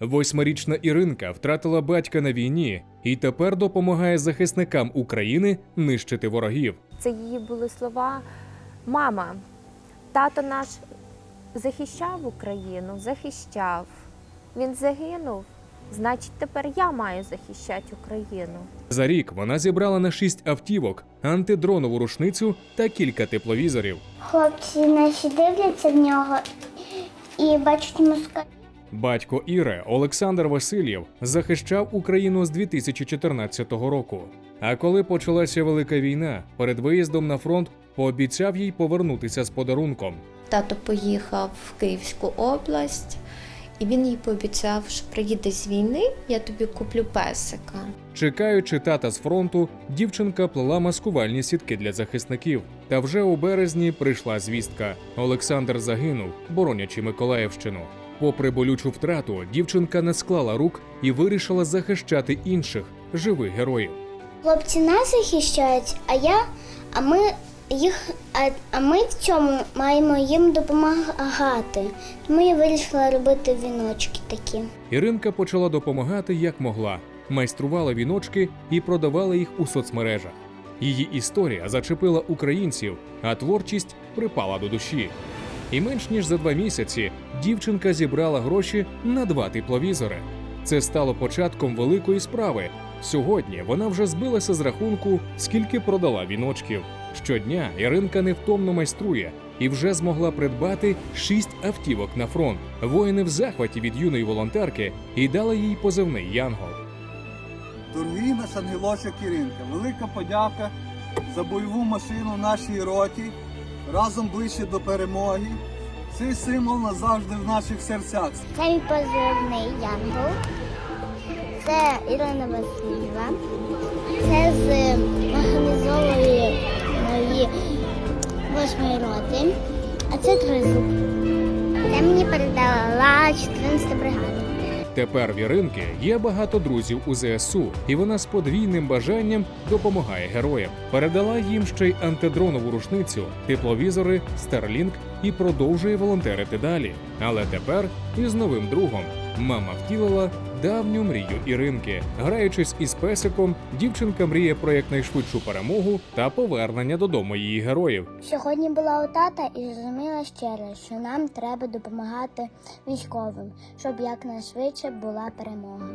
Восьмирічна Іринка втратила батька на війні і тепер допомагає захисникам України нищити ворогів. Це її були слова. Мама, тато наш захищав Україну, захищав. Він загинув. Значить, тепер я маю захищати Україну. За рік вона зібрала на шість автівок, антидронову рушницю та кілька тепловізорів. Хлопці наші дивляться в нього і бачать москаль. Батько Іри Олександр Васильєв захищав Україну з 2014 року. А коли почалася велика війна, перед виїздом на фронт пообіцяв їй повернутися з подарунком. Тато поїхав в Київську область, і він їй пообіцяв, що приїде з війни, я тобі куплю песика. Чекаючи тата з фронту, дівчинка плела маскувальні сітки для захисників. Та вже у березні прийшла звістка: Олександр загинув, боронячи Миколаївщину. Попри болючу втрату, дівчинка не склала рук і вирішила захищати інших живих героїв. Хлопці нас захищають, а я, а ми їх, а, а ми в цьому маємо їм допомагати. Тому я вирішила робити віночки такі. Іринка почала допомагати як могла, майструвала віночки і продавала їх у соцмережах. Її історія зачепила українців, а творчість припала до душі. І менш ніж за два місяці дівчинка зібрала гроші на два тепловізори. Це стало початком великої справи. Сьогодні вона вже збилася з рахунку, скільки продала віночків. Щодня Іринка невтомно майструє і вже змогла придбати шість автівок на фронт. Воїни в захваті від юної волонтерки і дали їй позивний Янгол. Дорогі наш ангелочок Іринка, велика подяка за бойову машину нашій роті, разом ближче до перемоги. Цей символ назавжди в наших серцях. Це мій позивний Янгол. Це Ірина Васильєва. Це з організової моєї восьмої роти. А це тризуб. Це мені передала 14 бригада. Тепер в Іринки є багато друзів у ЗСУ, і вона з подвійним бажанням допомагає героям. Передала їм ще й антидронову рушницю, тепловізори, Starlink і продовжує волонтерити далі. Але тепер із новим другом мама втілила давню мрію Іринки. Граючись із песиком, дівчинка мріє про якнайшвидшу перемогу та повернення додому її героїв. Сьогодні була у тата і зрозуміла ще раз, що нам треба допомагати військовим, щоб якнайшвидше була перемога.